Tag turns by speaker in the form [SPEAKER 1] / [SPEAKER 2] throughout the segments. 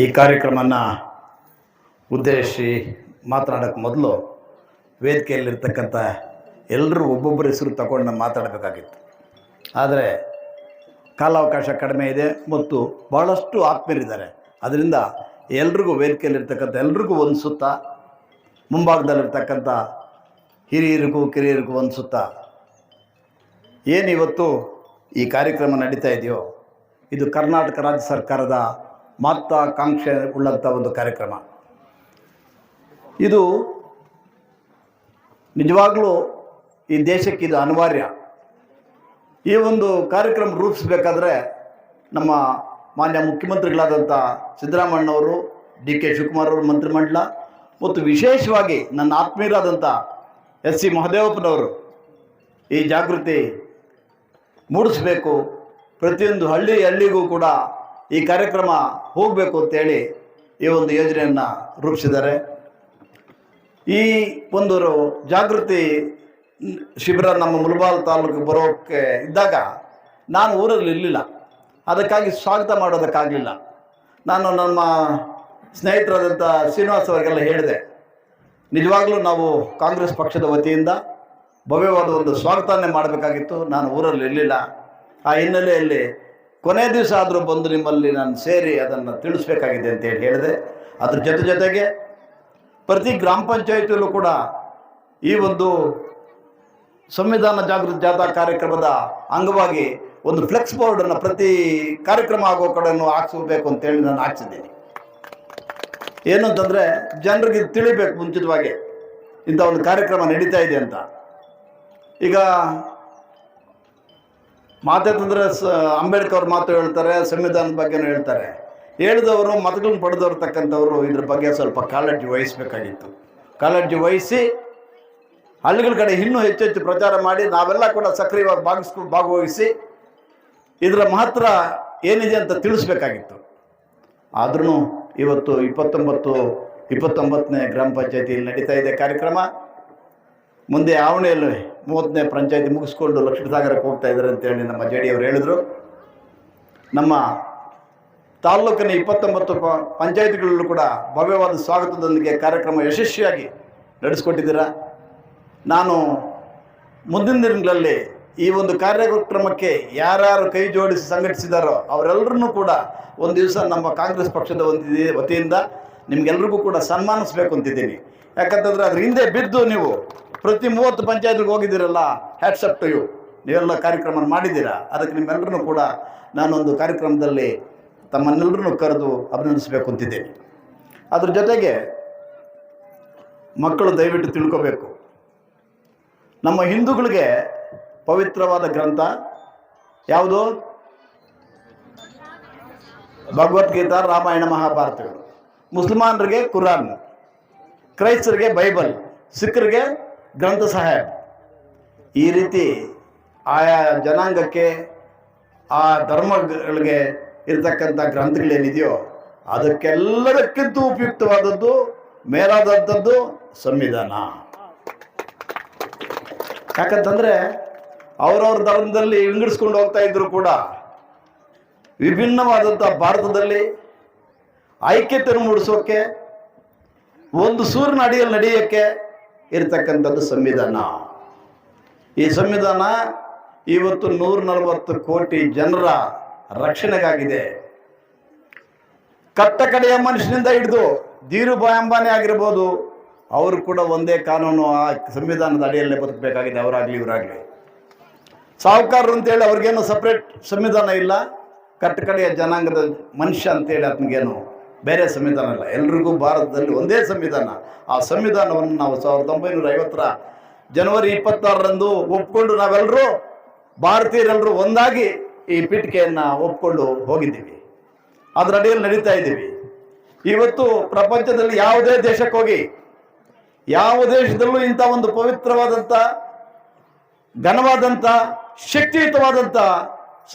[SPEAKER 1] ಈ ಕಾರ್ಯಕ್ರಮನ ಉದ್ದೇಶಿಸಿ ಮಾತನಾಡೋಕ್ಕೆ ಮೊದಲು ವೇದಿಕೆಯಲ್ಲಿರ್ತಕ್ಕಂಥ ಎಲ್ಲರೂ ಒಬ್ಬೊಬ್ಬರ ಹೆಸರು ತಗೊಂಡು ನಾನು ಮಾತಾಡಬೇಕಾಗಿತ್ತು. ಆದರೆ ಕಾಲಾವಕಾಶ ಕಡಿಮೆ ಇದೆ ಮತ್ತು ಭಾಳಷ್ಟು ಆತ್ಮೀಯರಿದ್ದಾರೆ. ಅದರಿಂದ ಎಲ್ರಿಗೂ ವೇದಿಕೆಯಲ್ಲಿರ್ತಕ್ಕಂಥ ಎಲ್ರಿಗೂ ಒಂದು ಸುತ್ತ, ಮುಂಭಾಗದಲ್ಲಿರ್ತಕ್ಕಂಥ ಹಿರಿಯರಿಗೂ ಕಿರಿಯರಿಗೂ ಒಂದು ಸುತ್ತ. ಏನು ಇವತ್ತು ಈ ಕಾರ್ಯಕ್ರಮ ನಡೀತಾ ಇದೆಯೋ, ಇದು ಕರ್ನಾಟಕ ರಾಜ್ಯ ಸರ್ಕಾರದ ಮಹತ್ವಾಕಾಂಕ್ಷೆ ಉಳ್ಳಂಥ ಒಂದು ಕಾರ್ಯಕ್ರಮ. ಇದು ನಿಜವಾಗ್ಲೂ ಈ ದೇಶಕ್ಕೆ ಇದು ಅನಿವಾರ್ಯ. ಈ ಒಂದು ಕಾರ್ಯಕ್ರಮ ರೂಪಿಸಬೇಕಾದ್ರೆ ನಮ್ಮ ಮಾನ್ಯ ಮುಖ್ಯಮಂತ್ರಿಗಳಾದಂಥ ಸಿದ್ದರಾಮಣ್ಣವರು ಡಿ ಕೆ ಶಿವಕುಮಾರ್ ಅವರು, ಮಂತ್ರಿಮಂಡಲ ಮತ್ತು ವಿಶೇಷವಾಗಿ ನನ್ನ ಆತ್ಮೀಯರಾದಂಥ ಎಸ್ ಸಿ ಮಹದೇವಪ್ಪನವರು ಈ ಜಾಗೃತಿ ಮೂಡಿಸಬೇಕು. ಪ್ರತಿಯೊಂದು ಹಳ್ಳಿ ಹಳ್ಳಿಗೂ ಕೂಡ ಈ ಕಾರ್ಯಕ್ರಮ ಹೋಗಬೇಕು ಅಂತೇಳಿ ಈ ಒಂದು ಯೋಜನೆಯನ್ನು ರೂಪಿಸಿದ್ದಾರೆ. ಈ ಒಂದು ಜಾಗೃತಿ ಶಿಬಿರ ನಮ್ಮ ಮುಲ್ಬಾಲ್ ತಾಲೂಕು ಬರೋಕ್ಕೆ ಇದ್ದಾಗ ನಾನು ಊರಲ್ಲಿ ಇರಲಿಲ್ಲ. ಅದಕ್ಕಾಗಿ ಸ್ವಾಗತ ಮಾಡೋದಕ್ಕಾಗಲಿಲ್ಲ. ನಾನು ನಮ್ಮ ಸ್ನೇಹಿತರಾದಂಥ ಶ್ರೀನಿವಾಸ್ ಅವರಿಗೆಲ್ಲ ಹೇಳಿದೆ, ನಿಜವಾಗ್ಲೂ ನಾವು ಕಾಂಗ್ರೆಸ್ ಪಕ್ಷದ ವತಿಯಿಂದ ಭವ್ಯವಾದ ಒಂದು ಸ್ವಾಗತನೇ ಮಾಡಬೇಕಾಗಿತ್ತು. ನಾನು ಊರಲ್ಲಿ ಇರಲಿಲ್ಲ. ಆ ಹಿನ್ನೆಲೆಯಲ್ಲಿ ಕೊನೆ ದಿವಸ ಆದರೂ ಬಂದು ನಿಮ್ಮಲ್ಲಿ ನಾನು ಸೇರಿ ಅದನ್ನು ತಿಳಿಸ್ಬೇಕಾಗಿದೆ ಅಂತೇಳಿ ಹೇಳಿದೆ. ಅದ್ರ ಜೊತೆ ಜೊತೆಗೆ ಪ್ರತಿ ಗ್ರಾಮ ಪಂಚಾಯಿತಿಯಲ್ಲೂ ಕೂಡ ಈ ಒಂದು ಸಂವಿಧಾನ ಜಾಗೃತಿ ಜಾಥಾ ಕಾರ್ಯಕ್ರಮದ ಅಂಗವಾಗಿ ಒಂದು ಫ್ಲೆಕ್ಸ್ ಬೋರ್ಡನ್ನು ಪ್ರತಿ ಕಾರ್ಯಕ್ರಮ ಆಗೋ ಕಡೆಯನ್ನು ಹಾಕ್ಸ್ಬೇಕು ಅಂತೇಳಿ ನಾನು ಹಾಕ್ಸಿದ್ದೀನಿ. ಏನು ಅಂತಂದರೆ ಜನರಿಗೆ ತಿಳಿಬೇಕು ಮುಂಚಿತವಾಗಿ ಇಂಥ ಒಂದು ಕಾರ್ಯಕ್ರಮ ನಡೀತಾ ಇದೆ ಅಂತ. ಈಗ ಮಾತಾಡ್ತಂದ್ರೆ ಸ, ಅಂಬೇಡ್ಕರ್ ಅವ್ರ ಮಾತು ಹೇಳ್ತಾರೆ, ಸಂವಿಧಾನದ ಬಗ್ಗೆನೂ ಹೇಳ್ತಾರೆ. ಹೇಳಿದವರು, ಮತಗಳನ್ನ ಪಡೆದವ್ರತಕ್ಕಂಥವ್ರು ಇದ್ರ ಬಗ್ಗೆ ಸ್ವಲ್ಪ ಕಾಳಜಿ ವಹಿಸಬೇಕಾಗಿತ್ತು. ಕಾಳಜಿ ವಹಿಸಿ, ಹಳ್ಳಿಗಳ ಕಡೆ ಇನ್ನೂ ಹೆಚ್ಚು ಹೆಚ್ಚು ಪ್ರಚಾರ ಮಾಡಿ, ನಾವೆಲ್ಲ ಕೂಡ ಸಕ್ರಿಯವಾಗಿ ಭಾಗಿಸ್ಕೊ, ಭಾಗವಹಿಸಿ, ಇದರ ಮಹತ್ವ ಏನಿದೆ ಅಂತ ತಿಳಿಸ್ಬೇಕಾಗಿತ್ತು. ಆದ್ರೂ ಇವತ್ತು ಇಪ್ಪತ್ತೊಂಬತ್ತು, ಇಪ್ಪತ್ತೊಂಬತ್ತನೇ ಗ್ರಾಮ ಪಂಚಾಯತಿಯಲ್ಲಿ ನಡೀತಾ ಇದೆ ಕಾರ್ಯಕ್ರಮ. ಮುಂದೆ ಆವಣೆಯಲ್ಲಿ ಮೂವತ್ತನೇ ಪಂಚಾಯತಿ ಮುಗಿಸ್ಕೊಂಡು ಲಕ್ಷ್ಮೀಸಾಗರಕ್ಕೆ ಹೋಗ್ತಾ ಇದ್ದಾರೆ ಅಂತೇಳಿ ನಮ್ಮ ಜೆ ಡಿ ಅವರು ಹೇಳಿದರು. ನಮ್ಮ ತಾಲ್ಲೂಕಿನ ಇಪ್ಪತ್ತೊಂಬತ್ತು ಪಂಚಾಯತಿಗಳಲ್ಲೂ ಕೂಡ ಭವ್ಯವಾದ ಸ್ವಾಗತದೊಂದಿಗೆ ಕಾರ್ಯಕ್ರಮ ಯಶಸ್ವಿಯಾಗಿ ನಡೆಸಿಕೊಟ್ಟಿದ್ದೀರಾ. ನಾನು ಮುಂದಿನ ದಿನಗಳಲ್ಲಿ ಈ ಒಂದು ಕಾರ್ಯಕ್ರಮಕ್ಕೆ ಯಾರ್ಯಾರು ಕೈ ಜೋಡಿಸಿ ಸಂಘಟಿಸಿದಾರೋ ಅವರೆಲ್ಲರನ್ನೂ ಕೂಡ ಒಂದು ದಿವಸ ನಮ್ಮ ಕಾಂಗ್ರೆಸ್ ಪಕ್ಷದ ಒಂದು ವತಿಯಿಂದ ನಿಮಗೆಲ್ರಿಗೂ ಕೂಡ ಸನ್ಮಾನಿಸ್ಬೇಕು ಅಂತಿದ್ದೀನಿ. ಯಾಕಂತಂದರೆ ಅದ್ರ ಹಿಂದೆ ಬಿದ್ದು ನೀವು ಪ್ರತಿ ಮೂವತ್ತು ಪಂಚಾಯತ್ಗೆ ಹೋಗಿದ್ದೀರಲ್ಲ ಹ್ಯಾಟ್ಸಪ್ ಟು ಯು ನೀವೆಲ್ಲ ಕಾರ್ಯಕ್ರಮ ಮಾಡಿದ್ದೀರಾ? ಅದಕ್ಕೆ ನಿಮ್ಮೆಲ್ಲರೂ ಕೂಡ ನಾನೊಂದು ಕಾರ್ಯಕ್ರಮದಲ್ಲಿ ತಮ್ಮನ್ನೆಲ್ಲರನ್ನೂ ಕರೆದು ಅಭಿನಂದಿಸಬೇಕು ಅಂತಿದ್ದೇನೆ. ಅದ್ರ ಜೊತೆಗೆ ಮಕ್ಕಳು ದಯವಿಟ್ಟು ತಿಳ್ಕೋಬೇಕು. ನಮ್ಮ ಹಿಂದೂಗಳಿಗೆ ಪವಿತ್ರವಾದ ಗ್ರಂಥ, ಯಾವುದು? ಭಗವದ್ಗೀತಾ, ರಾಮಾಯಣ, ಮಹಾಭಾರತಗಳು. ಮುಸಲ್ಮಾನರಿಗೆ ಕುರಾನ್, ಕ್ರೈಸ್ತರಿಗೆ ಬೈಬಲ್ ಸಿಖ್ರಿಗೆ ಗ್ರಂಥ ಸಾಹೇಬ್, ಈ ರೀತಿ ಆಯಾ ಜನಾಂಗಕ್ಕೆ ಆ ಧರ್ಮಗಳಿಗೆ ಇರತಕ್ಕಂಥ ಗ್ರಂಥಗಳೇನಿದೆಯೋ ಅದಕ್ಕೆಲ್ಲದಕ್ಕಿಂತ ಉಪಯುಕ್ತವಾದದ್ದು, ಮೇಲಾದಂಥದ್ದು ಸಂವಿಧಾನ. ಯಾಕಂತಂದರೆ ಅವರವ್ರ ಧರ್ಮದಲ್ಲಿ ವಿಂಗಡಿಸ್ಕೊಂಡು ಹೋಗ್ತಾ ಇದ್ರು ಕೂಡ ವಿಭಿನ್ನವಾದಂಥ ಭಾರತದಲ್ಲಿ ಐಕ್ಯತೆಯನ್ನು ಮೂಡಿಸೋಕೆ, ಒಂದು ಸೂರ್ಯನ ಅಡಿಯಲ್ಲಿ ನಡೆಯೋಕ್ಕೆ ಇರತಕ್ಕಂಥದ್ದು ಸಂವಿಧಾನ. ಈ ಸಂವಿಧಾನ ಇವತ್ತು ನೂರ ನಲವತ್ತು ಕೋಟಿ ಜನರ ರಕ್ಷಣೆಗಾಗಿದೆ. ಕಟ್ಟ ಕಡೆಯ ಮನುಷ್ಯನಿಂದ ಹಿಡಿದು ಧೀರುಭಾಯ್ ಅಂಬಾನಿ ಆಗಿರ್ಬೋದು, ಅವರು ಕೂಡ ಒಂದೇ ಕಾನೂನು ಆ ಸಂವಿಧಾನದ ಅಡಿಯಲ್ಲೇ ಬದುಕಬೇಕಾಗಿದೆ, ಅವರಾಗಲಿ, ಇವರಾಗಲಿ. ಸಾಹುಕಾರರು ಅಂತೇಳಿ ಅವ್ರಿಗೇನು ಸಪ್ರೇಟ್ ಸಂವಿಧಾನ ಇಲ್ಲ? ಕಟ್ಟ ಕಡೆಯ ಜನಾಂಗದ ಮನುಷ್ಯ ಅಂತೇಳಿ ಆತನಿಗೇನು ಬೇರೆ ಸಂವಿಧಾನ ಇಲ್ಲ ಎಲ್ರಿಗೂ ಭಾರತದಲ್ಲಿ ಒಂದೇ ಸಂವಿಧಾನ. ಆ ಸಂವಿಧಾನವನ್ನು ನಾವು ಸಾವಿರದ ಒಂಬೈನೂರ ಐವತ್ತರ ಜನವರಿ ಇಪ್ಪತ್ತಾರರಂದು ಒಪ್ಕೊಂಡು ನಾವೆಲ್ಲರೂ ಭಾರತೀಯರೆಲ್ಲರೂ ಒಂದಾಗಿ ಈ ಪೀಠಿಕೆಯನ್ನು ಒಪ್ಕೊಂಡು ಹೋಗಿದ್ದೀವಿ. ಅದರ ಅಡಿಯಲ್ಲಿ ನಡೀತಾ ಇದ್ದೀವಿ. ಇವತ್ತು ಪ್ರಪಂಚದಲ್ಲಿ ಯಾವುದೇ ದೇಶಕ್ಕೆ ಹೋಗಿ, ಯಾವ ದೇಶದಲ್ಲೂ ಇಂಥ ಒಂದು ಪವಿತ್ರವಾದಂಥ, ಘನವಾದಂಥ, ಶಕ್ತಿಯುತವಾದಂಥ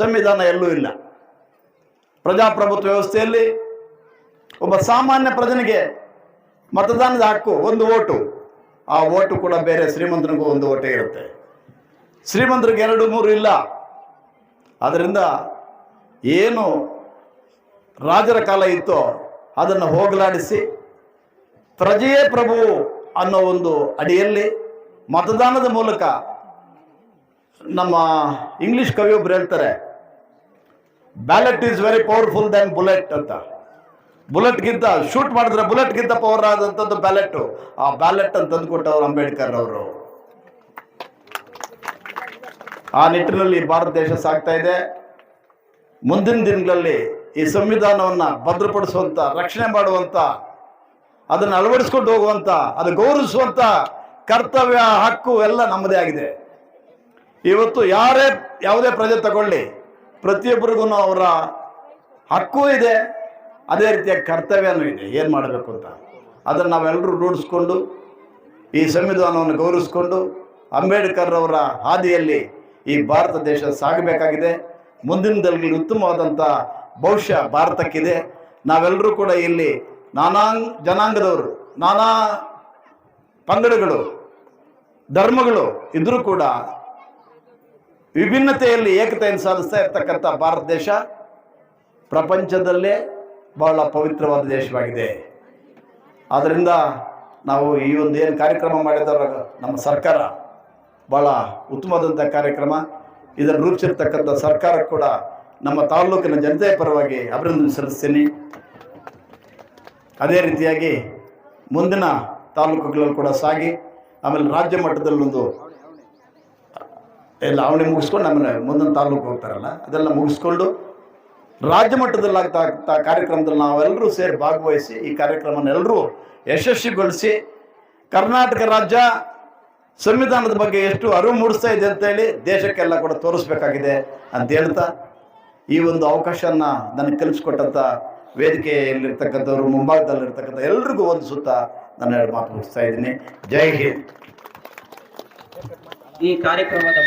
[SPEAKER 1] ಸಂವಿಧಾನ ಎಲ್ಲೂ ಇಲ್ಲ. ಪ್ರಜಾಪ್ರಭುತ್ವ ವ್ಯವಸ್ಥೆಯಲ್ಲಿ ಒಬ್ಬ ಸಾಮಾನ್ಯ ಪ್ರಜನಿಗೆ ಮತದಾನದ ಹಕ್ಕು, ಒಂದು ಓಟು. ಆ ಓಟು ಕೂಡ ಬೇರೆ ಶ್ರೀಮಂತನಿಗೂ ಒಂದು ಓಟೇ ಇರುತ್ತೆ. ಶ್ರೀಮಂತರಿಗೆ ಎರಡು, ಮೂರು ಇಲ್ಲ. ಅದರಿಂದ ಏನು ರಾಜರ ಕಾಲ ಇತ್ತೋ ಅದನ್ನು ಹೋಗಲಾಡಿಸಿ ಪ್ರಜೆಯೇ ಪ್ರಭು ಅನ್ನೋ ಒಂದು ಅಡಿಯಲ್ಲಿ ಮತದಾನದ ಮೂಲಕ ನಮ್ಮ ಇಂಗ್ಲಿಷ್ ಕವಿಯೊಬ್ಬರು ಹೇಳ್ತಾರೆ ballot is very powerful then bullet ಅಂತ. ಬುಲೆಟ್ಗಿಂತ ಶೂಟ್ ಮಾಡಿದ್ರೆ ಬುಲೆಟ್ಗಿಂತ ಪವರ್ ಆದಂಥದ್ದು ಬ್ಯಾಲೆಟ್ ಆ ಬ್ಯಾಲೆಟ್ ಅಂತ ತಂದುಕೊಟ್ಟವರು ಅಂಬೇಡ್ಕರ್ ಅವರು. ಆ ನಿಟ್ಟಿನಲ್ಲಿ ಭಾರತ ದೇಶ ಸಾಗ್ತಾ ಇದೆ. ಮುಂದಿನ ದಿನಗಳಲ್ಲಿ ಈ ಸಂವಿಧಾನವನ್ನ ಭದ್ರಪಡಿಸುವಂತ, ರಕ್ಷಣೆ ಮಾಡುವಂತ, ಅದನ್ನು ಅಳವಡಿಸ್ಕೊಂಡು ಹೋಗುವಂತ, ಅದು ಗೌರವಿಸುವಂತ ಕರ್ತವ್ಯ, ಹಕ್ಕು ಎಲ್ಲ ನಮ್ಮದೇ ಆಗಿದೆ. ಇವತ್ತು ಯಾರೇ ಯಾವುದೇ ಪ್ರಜೆ ತಗೊಳ್ಳಿ, ಪ್ರತಿಯೊಬ್ಬರಿಗೂ ಅವರ ಹಕ್ಕು ಇದೆ. ಅದೇ ರೀತಿಯ ಕರ್ತವ್ಯನೂ ಇದೆ. ಏನು ಮಾಡಬೇಕು ಅಂತ? ಅದನ್ನು ನಾವೆಲ್ಲರೂ ರೂಢಿಸ್ಕೊಂಡು, ಈ ಸಂವಿಧಾನವನ್ನು ಗೌರವಿಸ್ಕೊಂಡು ಅಂಬೇಡ್ಕರ್ ಅವರ ಹಾದಿಯಲ್ಲಿ ಈ ಭಾರತ ದೇಶ ಸಾಗಬೇಕಾಗಿದೆ. ಮುಂದಿನ ದಿನಗಳಲ್ಲಿ ಉತ್ತಮವಾದಂಥ ಭವಿಷ್ಯ ಭಾರತಕ್ಕಿದೆ. ನಾವೆಲ್ಲರೂ ಕೂಡ ಇಲ್ಲಿ ನಾನಾ ಜನಾಂಗದವರು, ನಾನಾ ಪಂಗಡಗಳು, ಧರ್ಮಗಳು ಇದ್ರೂ ಕೂಡ ವಿಭಿನ್ನತೆಯಲ್ಲಿ ಏಕತೆಯನ್ನು ಸಾಧಿಸ್ತಾ ಇರ್ತಕ್ಕಂಥ ಭಾರತ ದೇಶ ಪ್ರಪಂಚದಲ್ಲೇ ಬಹಳ ಪವಿತ್ರವಾದ ದೇಶವಾಗಿದೆ. ಆದ್ದರಿಂದ ನಾವು ಈ ಒಂದು ಏನು ಕಾರ್ಯಕ್ರಮ ಮಾಡಿದ್ದಾರೆ ನಮ್ಮ ಸರ್ಕಾರ ಭಾಳ ಉತ್ತಮವಾದಂಥ ಕಾರ್ಯಕ್ರಮ. ಇದನ್ನು ರೂಪಿಸಿರ್ತಕ್ಕಂಥ ಸರ್ಕಾರ ಕೂಡ ನಮ್ಮ ತಾಲೂಕಿನ ಜನತೆಯ ಪರವಾಗಿ ಅಭಿನಂದನೆ ಸಲ್ಲಿಸ್ತೀನಿ. ಅದೇ ರೀತಿಯಾಗಿ ಮುಂದಿನ ತಾಲೂಕುಗಳಲ್ಲಿ ಕೂಡ ಸಾಗಿ, ಆಮೇಲೆ ರಾಜ್ಯ ಮಟ್ಟದಲ್ಲೊಂದು ಎಲ್ಲ ಅವಣಿ ಮುಗಿಸ್ಕೊಂಡು ಆಮೇಲೆ ಮುಂದಿನ ತಾಲೂಕು ಹೋಗ್ತಾರಲ್ಲ, ಅದೆಲ್ಲ ಮುಗಿಸ್ಕೊಂಡು ರಾಜ್ಯ ಮಟ್ಟದಲ್ಲಿ ಕಾರ್ಯಕ್ರಮದಲ್ಲಿ ನಾವೆಲ್ಲರೂ ಸೇರಿ ಭಾಗವಹಿಸಿ ಈ ಕಾರ್ಯಕ್ರಮವನ್ನು ಎಲ್ಲರೂ ಯಶಸ್ವಿಗೊಳಿಸಿ ಕರ್ನಾಟಕ ರಾಜ್ಯ ಸಂವಿಧಾನದ ಬಗ್ಗೆ ಎಷ್ಟು ಅರಿವು ಮೂಡಿಸ್ತಾ ಇದೆ ಅಂತೇಳಿ ದೇಶಕ್ಕೆಲ್ಲ ಕೂಡ ತೋರಿಸ್ಬೇಕಾಗಿದೆ ಅಂತ ಹೇಳ್ತಾ ಈ ಒಂದು ಅವಕಾಶನ ನನಗೆ ಕಲಿಸ್ಕೊಟ್ಟಂಥ ವೇದಿಕೆಯಲ್ಲಿರ್ತಕ್ಕಂಥವ್ರು, ಮುಂಭಾಗದಲ್ಲಿರ್ತಕ್ಕಂಥ ಎಲ್ರಿಗೂ ಒಂದು ಸುತ್ತ ನಾನು ಎರಡು ಮಾತು ಮುಗಿಸ್ತಾ ಇದ್ದೀನಿ. ಜೈ ಹಿಂದ್.
[SPEAKER 2] ಈ ಕಾರ್ಯಕ್ರಮದ